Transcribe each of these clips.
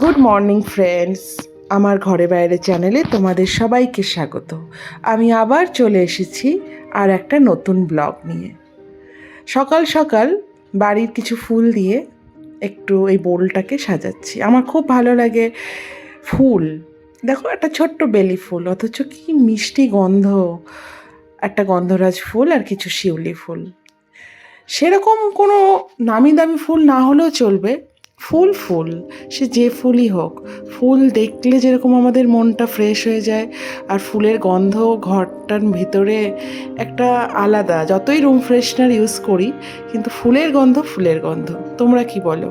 Good morning friends আমার ঘরে বাইরে চ্যানেলে তোমাদের সবাইকে স্বাগত। আমি আবার চলে এসেছি আর একটা নতুন ব্লগ নিয়ে। সকাল সকাল বাড়ির কিছু ফুল দিয়ে একটু এই বোলটাকে সাজাচ্ছি। আমার খুব ভালো লাগে ফুল। দেখো, একটা ছোট্ট বেলি ফুল, অথচ কি মিষ্টি গন্ধ। একটা গন্ধরাজ ফুল আর কিছু শিউলি ফুল। সেরকম কোনো নামি দামি ফুল না হলেও চলবে। ফুল ফুল, সে যে ফুলই হোক, ফুল দেখলে যেরকম আমাদের মনটা ফ্রেশ হয়ে যায়, আর ফুলের গন্ধ ঘরটার ভিতরে একটা আলাদা, যতই রুম ফ্রেশনার ইউজ করি, কিন্তু ফুলের গন্ধ ফুলের গন্ধ। তোমরা কি বলো?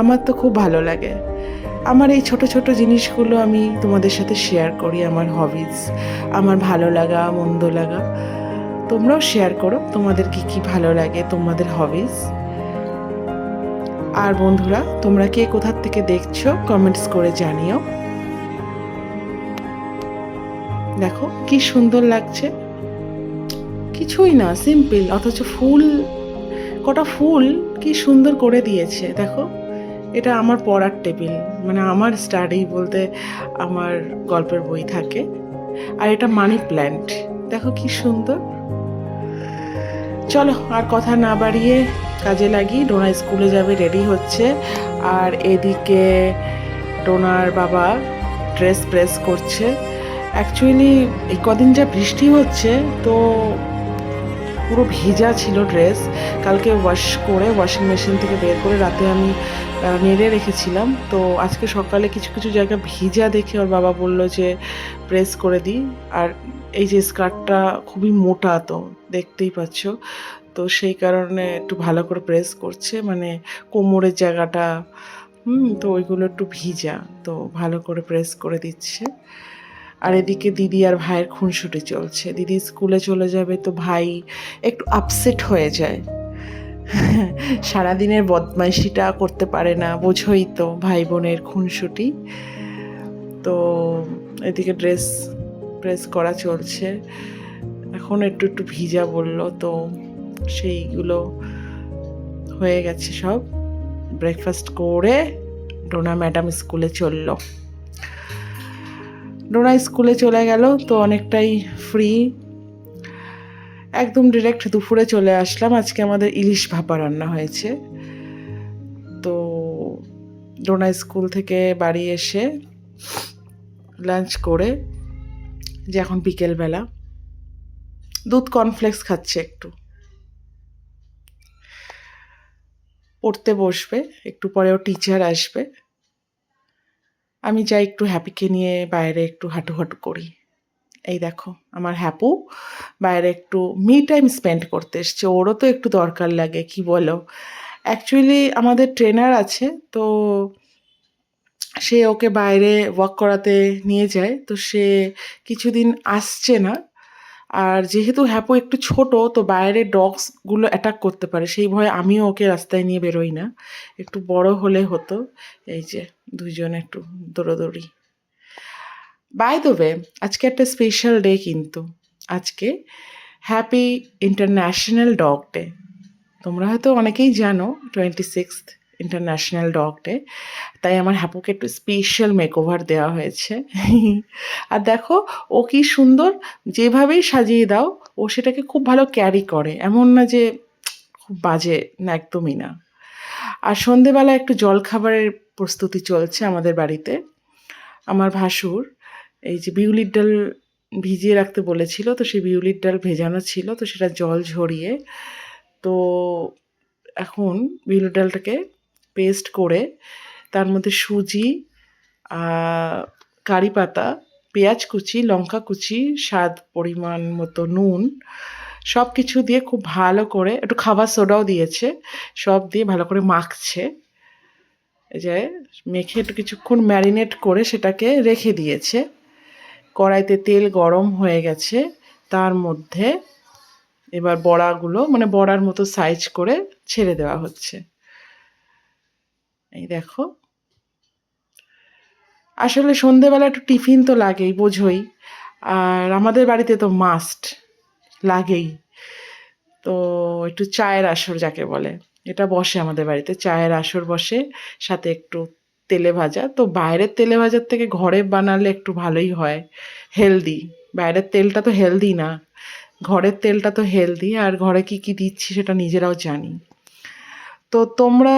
আমার তো খুব ভালো লাগে। আমার এই ছোট ছোট জিনিসগুলো আমি তোমাদের সাথে শেয়ার করি, আমার হবিজ আমার ভালো লাগা, মন্দ লাগা। তোমরাও শেয়ার করো, তোমাদের কি কি ভালো লাগে, তোমাদের হবিজ আর বন্ধুরা, তোমরা কে কোথার থেকে দেখছ কমেন্টস করে জানিও। দেখো, কি সুন্দর লাগছে। কিছুই না সিম্পল অথচ ফুল, কটা ফুল কি সুন্দর করে দিয়েছে। দেখো, এটা আমার পড়ার টেবিল মানে আমার স্টাডি বলতে আমার গল্পের বই থাকে। আর এটা মানি প্ল্যান্ট দেখো কি সুন্দর। চলো, আর কথা না বাড়িয়ে কাজে লাগি ডোনা স্কুলে যাবে, রেডি হচ্ছে। আর এদিকে ডোনার বাবা ড্রেস প্রেস করছে। অ্যাকচুয়ালি এই কদিন যা বৃষ্টি হচ্ছে, তো পুরো ভিজা ছিল ড্রেস। কালকে ওয়াশ করে, ওয়াশিং মেশিন থেকে বের করে রাতে আমি নেড়ে রেখেছিলাম। তো আজকে সকালে কিছু কিছু জায়গা ভিজা দেখে ওর বাবা বলল যে, প্রেস করে দিই। আর এই যে স্কার্টটা খুবই মোটা তো, দেখতেই পাচ্ছ। তো সেই কারণে একটু ভালো করে প্রেস করছে মানে কোমরের জায়গাটা, হুম, তো ওইগুলো একটু ভিজা, তো ভালো করে প্রেস করে দিচ্ছে। আর এদিকে দিদি আর ভাইয়ের খুনসুটি চলছে। দিদি স্কুলে চলে যাবে তো ভাই একটু আপসেট হয়ে যায়। সারাদিনের বদমাইশিটা করতে পারে না, বোঝোই তো ভাই বোনের খুনসুটি। তো এদিকে ড্রেস প্রেস করা চলছে। এখন একটু একটু ভিজা বলল, তো সেইগুলো হয়ে গেছে সব। ব্রেকফাস্ট করে ডোনা ম্যাডাম স্কুলে চলল। ডোনা স্কুলে চলে গেল, তো অনেকটাই ফ্রি একদম ডিরেক্ট দুপুরে চলে আসলাম। আজকে আমাদের ইলিশ ভাপা রান্না হয়েছে। তো ডোনা স্কুল থেকে বাড়ি এসে লাঞ্চ করে, যে এখন বিকেলবেলা। দুধ কর্নফ্লেক্স খাচ্ছে একটু। পড়তে বসবে, একটু পরেও টিচার আসবে। আমি যাই একটু হ্যাপিকে নিয়ে বাইরে একটু হাঁটু হাঁটু করি। এই দেখো, আমার হ্যাপু বাইরে একটু মি টাইম স্পেন্ড করতে এসছে। ওরও তো একটু দরকার লাগে, কি বলো? অ্যাকচুয়ালি আমাদের ট্রেনার আছে, তো সে ওকে বাইরে ওয়াক করাতে নিয়ে যায়। তো সে কিছুদিন আসছে না আর যেহেতু হ্যাপো একটু ছোট, তো বাইরে ডগসগুলো অ্যাটাক করতে পারে। সেই ভয়ে আমিও ওকে রাস্তায় নিয়ে বেরোই না। একটু বড় হলে হতো। এই যে দুইজন একটু দৌড়োদৌড়ি। বাই ওয়ে আজকে একটা স্পেশাল ডে কিন্তু। আজকে হ্যাপি ইন্টারন্যাশনাল ডগ ডে তোমরা হয়তো অনেকেই জানো twenty sixth international dog day তাই আমার হ্যাপুকে একটু স্পেশাল মেকওভার দেওয়া হয়েছে। আর দেখো, ও কি সুন্দর যেভাবেই সাজিয়ে দাও, ও সেটাকে খুব ভালো ক্যারি করে। এমন না যে খুব বাজে, না একদমই না। আর সন্ধেবেলা একটু জলখাবারের প্রস্তুতি চলছে আমাদের বাড়িতে। আমার ভাসুর, এই যে বিউলির ডাল ভিজিয়ে রাখতে বলেছিল, তো সেই বিউলির ডাল ভেজানো ছিল, তো সেটা জল ঝরিয়ে, তো এখন বিউলির ডালটাকে পেস্ট করে তার মধ্যে সুজি কারি পাতা, পেঁয়াজ কুচি, লঙ্কা কুচি, স্বাদ পরিমাণ মতো নুন সব কিছু দিয়ে খুব ভালো করে একটু খাবার সোডাও দিয়েছে, সব দিয়ে ভালো করে মাখছে। যে মেখে একটু কিছুক্ষণ ম্যারিনেট করে সেটাকে রেখে দিয়েছে। কড়াইতে তেল গরম হয়ে গেছে, তার মধ্যে এবার বড়াগুলো মানে বড়ার মতো সাইজ করে ছেড়ে দেওয়া হচ্ছে। এই দেখো। আসলে সন্ধেবেলা একটু টিফিন তো লাগেই, বোঝোই। আর আমাদের বাড়িতে তো মাস্ট লাগেই। তো একটু চায়ের আসর যাকে বলে, এটা বসে আমাদের বাড়িতে, চায়ের আসর বসে, সাথে একটু তেলে ভাজা। তো বাইরের তেলে ভাজার থেকে ঘরে বানালে একটু ভালোই হয় হেলদি বাইরের তেলটা তো হেলদি না। ঘরের তেলটা তো হেলদি আর ঘরে কি কি দিচ্ছি সেটা নিজেরাও জানি। তো তোমরা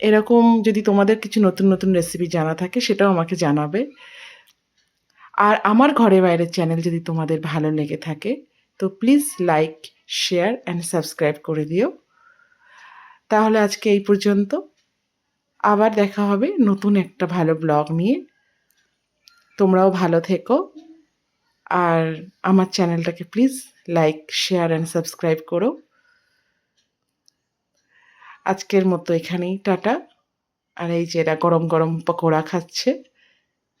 এরকম যদি তোমাদের কিছু নতুন নতুন রেসিপি জানা থাকে, সেটাও আমাকে জানাবে। আর আমার ঘরে বাইরের চ্যানেল যদি তোমাদের ভালো লেগে থাকে, তো please like share and subscribe করে দিও। তাহলে আজকে এই পর্যন্ত। আবার দেখা হবে নতুন একটা ভালো ব্লগ নিয়ে। তোমরাও ভালো থেকো। আর আমার চ্যানেলটাকে please like share and subscribe করো। আজকের মতো এখানেই, টাটা। আর এই যে এরা গরম গরম পকোড়া খাচ্ছে।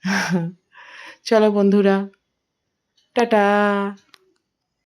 চলো বন্ধুরা, টাটা।